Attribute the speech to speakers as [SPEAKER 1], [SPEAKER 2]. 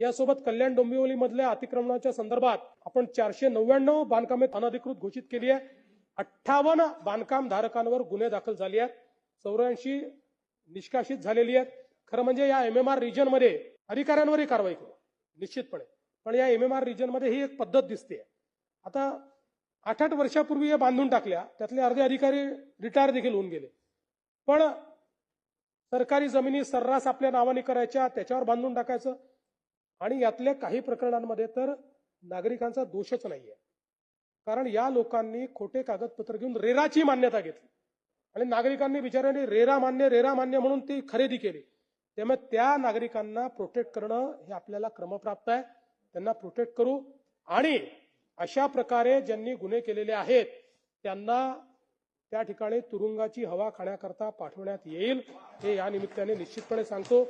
[SPEAKER 1] यासोबत कल्याण डोंबिवलीमधल्या अतिक्रमणाच्या संदर्भात आपण चारशे नव्याण्णव बांधकामे अनधिकृत घोषित केली आहे. अठ्ठावन्न बांधकाम धारकांवर गुन्हे दाखल झाले आहेत. चौऱ्याऐंशी निष्कासित झालेली आहेत. खरं म्हणजे या एम एम आर रिजनमध्ये अधिकाऱ्यांवरही कारवाई करू. निश्चितपणे. पण या एम एम आर रिजनमध्ये ही एक पद्धत दिसते. आता आठ आठ वर्षापूर्वी या बांधून टाकल्या. त्यातले अर्धे अधिकारी रिटायर देखील होऊन गेले. पण सरकारी जमिनी सर्रास आपल्या नावाने करायच्या त्याच्यावर बांधून टाकायचं आणि यातल्या काही प्रकरणांमध्ये तर नागरिकांचा दोषच नाहीये. कारण या लोकांनी खोटे कागदपत्र घेऊन रेराची मान्यता घेतली. आणि नागरिकांनी बिचाऱ्यांनी रेरा मान्य रेरा मान्य म्हणून ती खरेदी केली. त्यामुळे त्या नागरिकांना प्रोटेक्ट करणं हे आपल्याला क्रमप्राप्त आहे. त्यांना प्रोटेक्ट करू. आणि अशा प्रकारे ज्यांनी गुन्हे केलेले आहेत त्यांना त्या ठिकाणी तुरुंगाची हवा खाण्याकरता पाठवण्यात येईल. हे या निमित्ताने निश्चितपणे सांगतो.